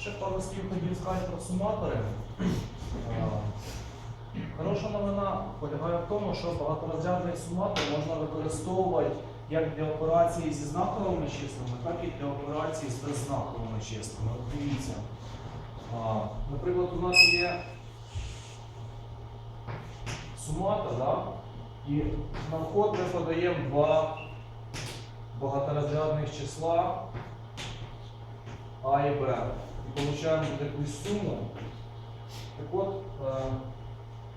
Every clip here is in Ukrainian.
Ще пару слів хотів сказати про суматори. Хороша новина полягає в тому, що багаторозрядний суматор можна використовувати як для операцій зі знаковими числами, так і для операцій з беззнаковими числами. От дивіться. Наприклад, у нас є суматор, да? і на вход ми подаємо два багаторозрядних числа А і Б. Получаємо якусь суму. Так от, е,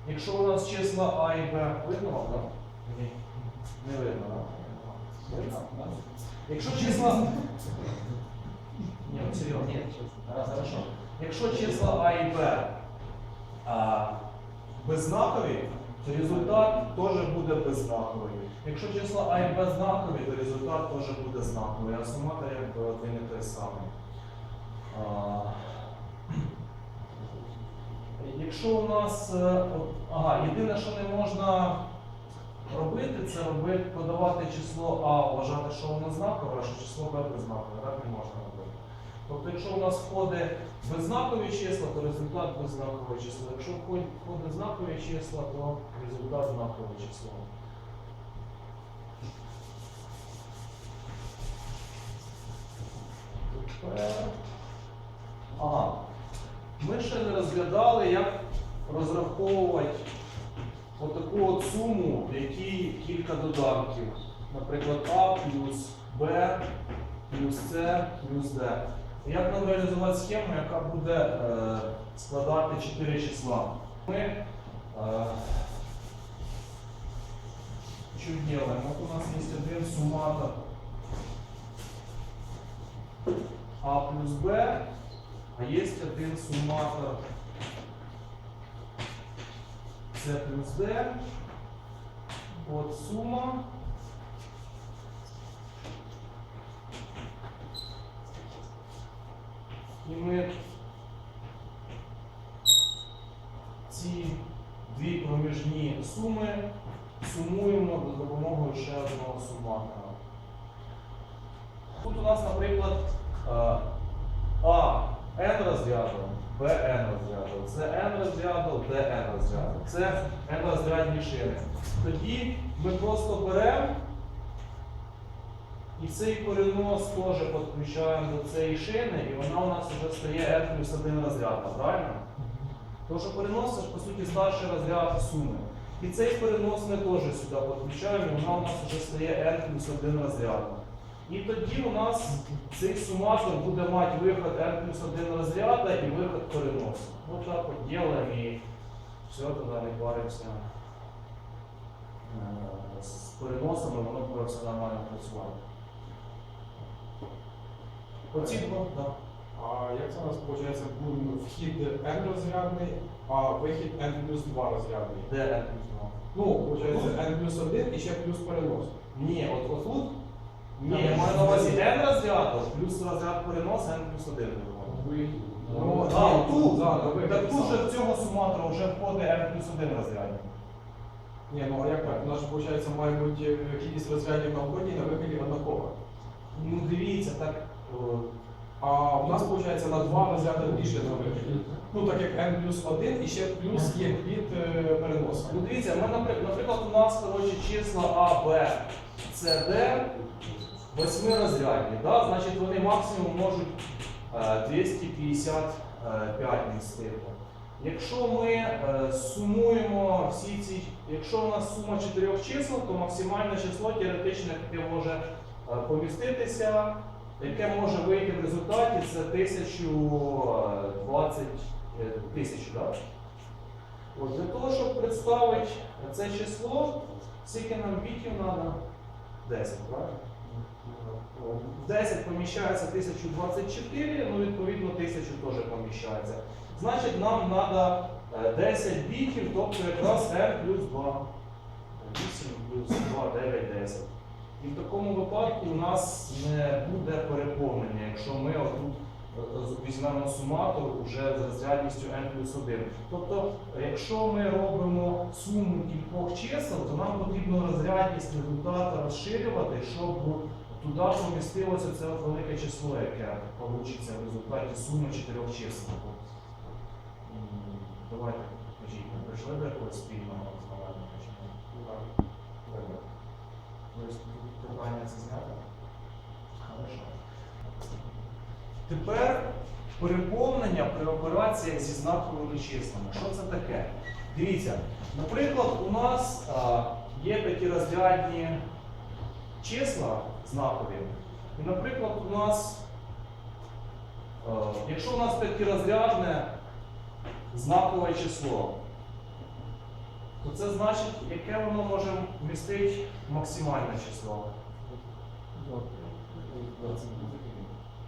якщо у нас числа А і Б видно, да? Ні, не видно, да? Якщо числа. Ні, ну серйозно. Честно. Раз. Якщо числа А і Б а, беззнакові, то результат теж буде беззнаковий. Якщо числа А і Б знакові, то результат теж буде знаковий, а суматор якби один і той самий. Якщо у нас, е, ага, єдине, що не можна робити, це робити, подавати число А, вважати, що воно знакове, а що число Б беззнакове. Так не можна робити. Тобто, якщо у нас входить беззнакові числа, то результат беззнакове число. Якщо входить знакові числа, то результат знакове число. Тепер. Ага. Ми ще не розглядали, як розраховувати отаку от суму, в якій кілька додатків. Наприклад, А плюс Б плюс С плюс Д. Як нам реалізувати схему, яка буде е, складати 4 числа? Ми е, що робимо? От у нас є один суматор А плюс Б, а є один суматор С плюс Д. От сума. І ми ці дві проміжні суми сумуємо за допомогою ще одного суматора. Тут у нас, наприклад, е, А n розряду, Б n розряду, С n розряду, Д n розряду. Це n розрядні шини. Тоді ми просто беремо і цей перенос теж підключаємо до цієї шини, і вона у нас вже стає n плюс 1 розрядна, правильно? Тому що перенос це ж по суті старший розряд суми. І цей перенос ми теж сюди підключаємо, і вона у нас вже стає n плюс 1 розрядна. І тоді у нас цей суматор буде мати виход n плюс 1 розряда і виход переносу. Ось так от ділимо і все, туди не паримося е, з переносами, воно буде все нормально працювати. Оці два, да. А як це у нас виходить, вхід n розрядний, а вихід n плюс 2 розрядний? Де n плюс 2? Ну, виходить, n плюс 1 і ще плюс перенос. Ні, от отут. Ні, я маю на увазі n розряд, плюс розряд перенос, n плюс 1 виходить. Ну, а, тут, да, на вихід так тут же в цього суматора вже входить n плюс 1 розряд. Ні, ну а як так? У нас виходить, має бути е, кількість розрядів на вході і на виході однакова. Ну дивіться, так. о, А у нас, виходить, на 2 розряди більше на виході. Ну, так як n плюс 1 і ще плюс є від е, переноса. Ну дивіться, ми, наприклад, у нас коротше, числа А, Б, С, Д восьмирозрядні, да? значить вони максимум можуть е, 255 містити. Якщо ми е, сумуємо всі ці, якщо у нас сума чотирьох чисел, то максимальне число теоретично, яке може е, поміститися, яке може вийти в результаті, це 1020 е, тисяч. Да? От, для того, щоб представити це число, скільки нам бітів треба? 10, правильно? В 10 поміщається 1024, ну відповідно 1000 теж поміщається. Значить, нам треба 10 бітів, тобто якраз r плюс 2. 8 плюс 2, 9, 10. І в такому випадку у нас не буде переповнення, якщо ми отут візьмемо суматор уже з розрядністю n плюс 1. Тобто, якщо ми робимо суму кількох чисел, то нам потрібно розрядність результата розширювати, щоб туди помістилося це велике число, яке вийде в результаті суми чотирьох чисел. Давайте, кажіть, ми прийшли до якогось спільного? Добре. Тобто питання це знято? Хорошо. Тепер переповнення при операціях зі знаковими числами. Що це таке? Дивіться, наприклад, у нас а, є п'ятирозрядні числа знакові. І, наприклад, у нас, е, якщо у нас п'ятирозрядне знакове число, то це значить, яке воно може вмістити максимальне число.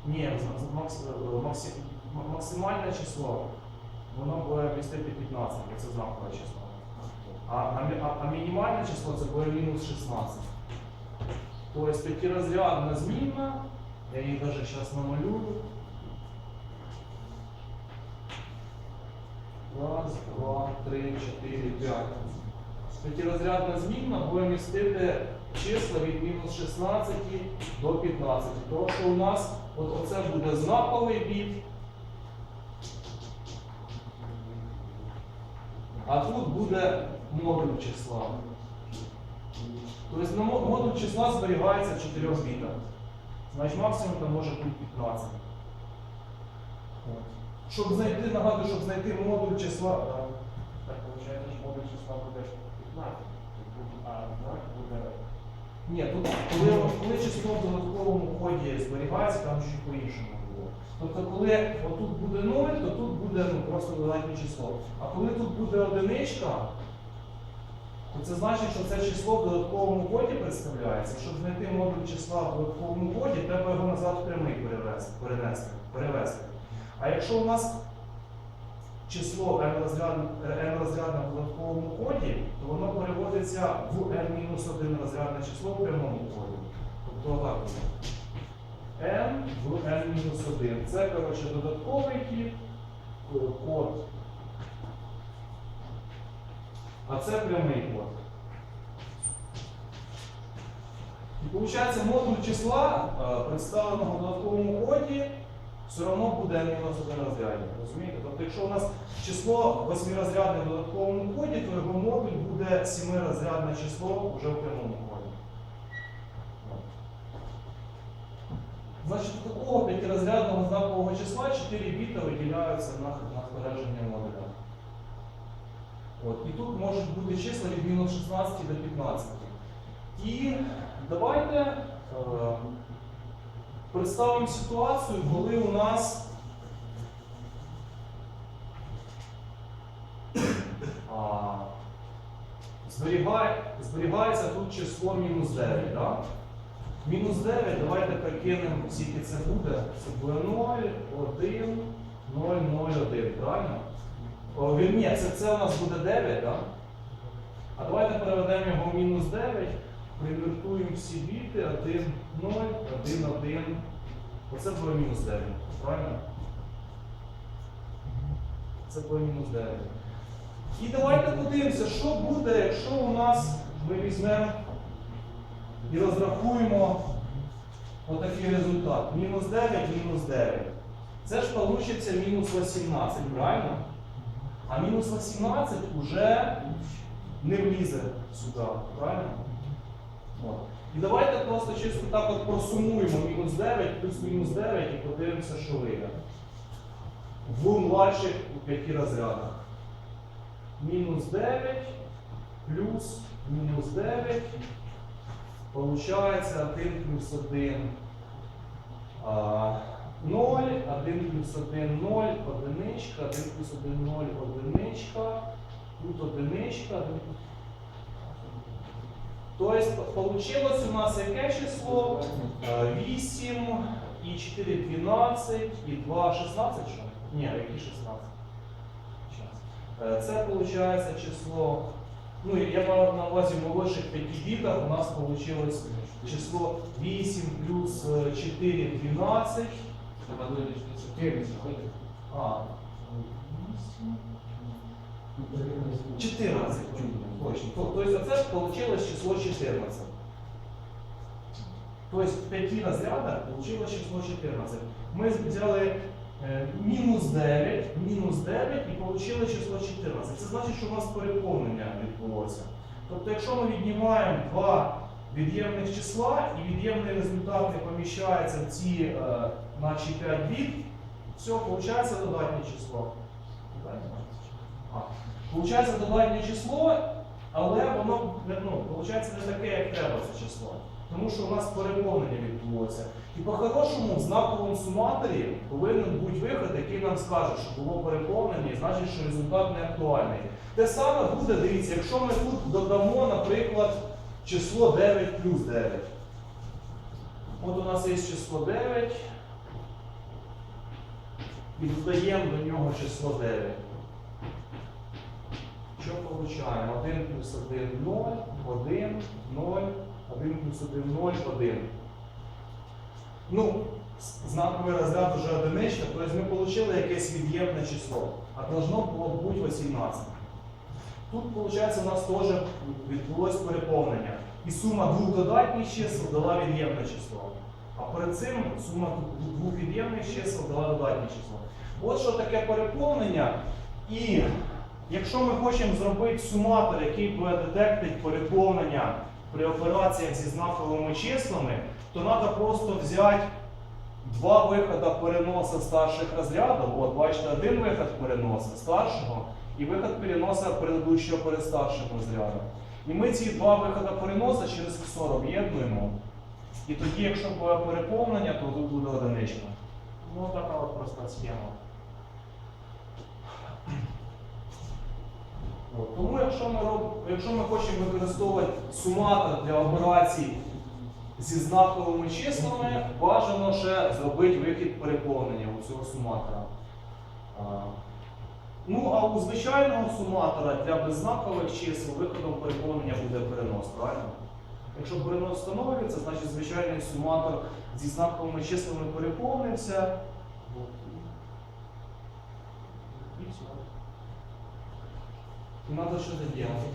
Ні, максимальне число, воно буде містити 15, бо це знакове число. А, а, а, а мінімальне число це буде мінус 16. Тобто п'ятирозрядна змінна, я її навіть зараз намалюю. Раз, два, три, чотири, п'ять. П'ятирозрядна змінна буде містити числа від мінус 16 до 15. Тому що у нас от оце буде знаковий біт. А тут буде модуль числа. Тобто модуль числа зберігається в 4 бітах. Значить максимум там може бути 15. От. Щоб знайти, нагадую, щоб знайти модуль числа. Так, виходить, модуль числа буде 15. А знак буде Ні, тут коли, коли число в додатковому коді зберігається, там ще по-іншому було. Тобто, коли отут буде 0, то тут буде ну, просто додатнє число. А коли тут буде одиничка, то це значить, що це число в додатковому коді представляється. Щоб знайти модуль числа в додатковому коді, треба його назад в прямий перевести, перевести. А якщо у нас число n-розрядне в додатковому коді, то воно переводиться в n-1 розрядне число в прямому коді. Тобто буде. n в n-1. Це, коротше, додатковий кід, е, код. А це прямий код. І виходить, модуль числа, е, представленого в додатковому коді, все одно буде n-1 розрядне. Розумієте? Тобто, якщо у нас число восьмирозрядне в додатковому коді, то його модуль буде сімирозрядне число вже в прямому коді. Значить, такого п'ятирозрядного знакового числа 4 біта виділяються на, збереження модуля. От. І тут можуть бути числа від мінус 16 до 15. І давайте е, представимо ситуацію, коли у нас а, зберігає, зберігається тут число мінус 9. Да? Мінус 9, давайте прикинемо, скільки це буде. Це буде 0, 1, 0, 0, 1, правильно? О, ні, це, це у нас буде 9, да? А давайте переведемо його в мінус 9, привертуємо всі біти, 1, 0, 1, 1. Оце буде мінус 9, правильно? Це буде мінус 9. І давайте подивимося, що буде, якщо у нас ми візьмемо і розрахуємо отакий результат. Мінус 9, мінус 9. Це ж вийде мінус 18, правильно? А мінус 18 вже не влізе сюди, правильно? От. І давайте просто чисто так от просумуємо мінус 9 плюс мінус 9 і подивимося, що вийде. В младших у п'яти розрядах. Мінус 9 плюс мінус 9. Получається 1 плюс 1 0, 1 плюс 1 0, одиничка, 1 плюс 1 0, одиничка, тут одиничка. один плюс- Тобто получилось у нас яке число? Е, 8 і 4 12 і 2 16 що? Ні, які 16? Е, Це виходить число. Ну, я мав на увазі молодших 5 бітах у нас вийшло число 8 плюс е, 4 12. Треба 4 заходить. А, 14. Точно. То- Тобто це вийшло число 14. Тобто в п'яти розрядах вийшло число 14. Ми взяли е, мінус 9, мінус 9 і отримали число 14. Це значить, що у нас переповнення відбулося. Тобто, якщо ми віднімаємо два від'ємних числа і від'ємний результат не поміщається в ці е, наші 5 біт, все, виходить додатнє число. Получається додатнє число, але воно ну, виходить не таке, як треба це число. Тому що у нас переповнення відбулося. І по-хорошому в знаковому суматорі повинен бути виход, який нам скаже, що було переповнення, і значить, що результат не актуальний. Те саме буде, дивіться, якщо ми тут додамо, наприклад, число 9 плюс 9. От у нас є число 9. І додаємо до нього число 9. Що получаємо? 1 плюс 1 0, 1, 0, 1 плюс 1 0, 1. Ну, знаковий розряд вже одиничка, тобто ми отримали якесь від'ємне число, а должно було бути 18. Тут, виходить, у нас теж відбулось переповнення. І сума двох додатніх чисел дала від'ємне число. А перед цим сума двох від'ємних чисел дала додатнє число. От що таке переповнення. І якщо ми хочемо зробити суматор, який буде детектити переповнення при операціях зі знаковими числами, то треба просто взяти два виходи переносу старших розрядів. От, бачите, один виход переносу старшого і виход переносу предыдущого перед старшим розрядом. І ми ці два виходи переносу через XOR об'єднуємо. І тоді, якщо буде переповнення, то тут буде одиничка. Ну, така от проста схема. Тому якщо ми, роб... якщо ми хочемо використовувати суматор для операцій зі знаковими числами, бажано ще зробити вихід переповнення у цього суматора. Ну, а у звичайного суматора для беззнакових чисел виходом переповнення буде перенос, правильно? Якщо перенос встановлюється, значить звичайний суматор зі знаковими числами переповнився. І все. И надо что-то делать.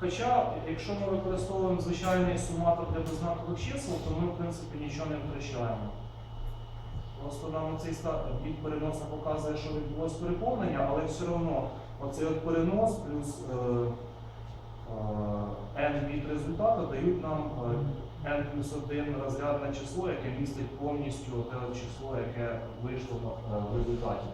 Хоча, якщо ми використовуємо звичайний суматор для беззнакових чисел, то ми в принципі нічого не втрачаємо. Просто нам цей від переноса показує, що відбулось переповнення, але все одно оцей от перенос плюс е, е, n від результату дають нам е, n плюс 1 розрядне число, яке містить повністю те число, яке вийшло в результаті.